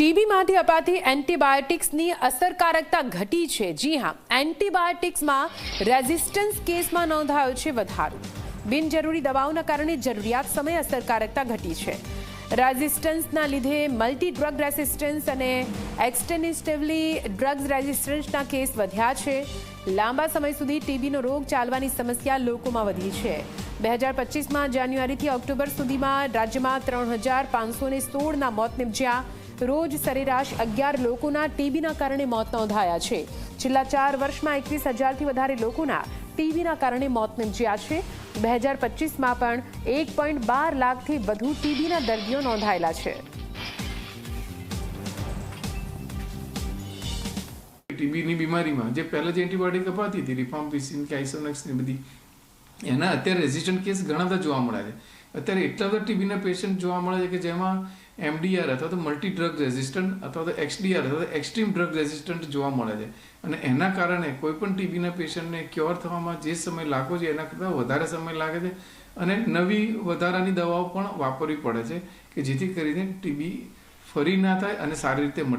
TB અપાતી એન્ટીબાયોટિક્સની અસરકારકતા ઘટી છે. જી હા, એન્ટીબાયોટિક્સમાં રેઝિસ્ટન્સ કેસમાં નોંધાયો છે વધારો. બિનજરૂરી દવાઓના કારણે જરૂરિયાત સમય અસરકારકતા ઘટી છે. રેઝિસ્ટન્સના લીધે મલ્ટી ડ્રગ રેસિસ્ટન્સ અને એક્સટેનિસ્ટિવલી ડ્રગ્સ રેઝિસ્ટન્સના કેસ વધ્યા છે. લાંબા સમય સુધી ટીબીનો રોગ ચાલવાની સમસ્યા લોકોમાં વધી છે. બે હજાર પચીસમાં જાન્યુઆરીથી ઓક્ટોબર સુધીમાં રાજ્યમાં ત્રણ હજાર પાંચસો સોળના મોત નિપજ્યા. રોજ સરેરાશ અગિયાર લોકોના ટીબીના કારણે મોત નોંધાયા છે. છેલ્લા ચાર વર્ષમાં એકવીસ હજારથી વધારે લોકોના ટીબીના કારણે મોત નિપજ્યા છે. બે હજાર પચીસમાં પણ એક પોઈન્ટ બાર લાખથી વધુ ટીબીના દર્દીઓ નોંધાયેલા છે. ટીબીની બીમારીમાં જે પહેલાં જે એન્ટીબાયોટિક અપાતી હતી રિફામ્પિસિન કે આઇસોનેક્સ ને બધી, એના અત્યારે રેઝિસ્ટન્ટ કેસ ઘણા બધા જોવા મળે છે. અત્યારે એટલા બધા ટીબીના પેશન્ટ જોવા મળે છે કે જેમાં એમડીઆર અથવા તો મલ્ટી ડ્રગ રેઝિસ્ટન્ટ અથવા તો એક્સડીઆર અથવા તો એક્સ્ટ્રીમ ડ્રગ રેઝિસ્ટન્ટ જોવા મળે છે. અને એના કારણે કોઈ પણ ટીબીના પેશન્ટને ક્યોર થવામાં જે સમય લાગવો છે એના કરતાં વધારે સમય લાગે છે. અને નવી વધારાની દવાઓ પણ વાપરવી પડે છે કે જેથી કરીને ટીબી ફરી ના થાય અને સારી રીતે મટી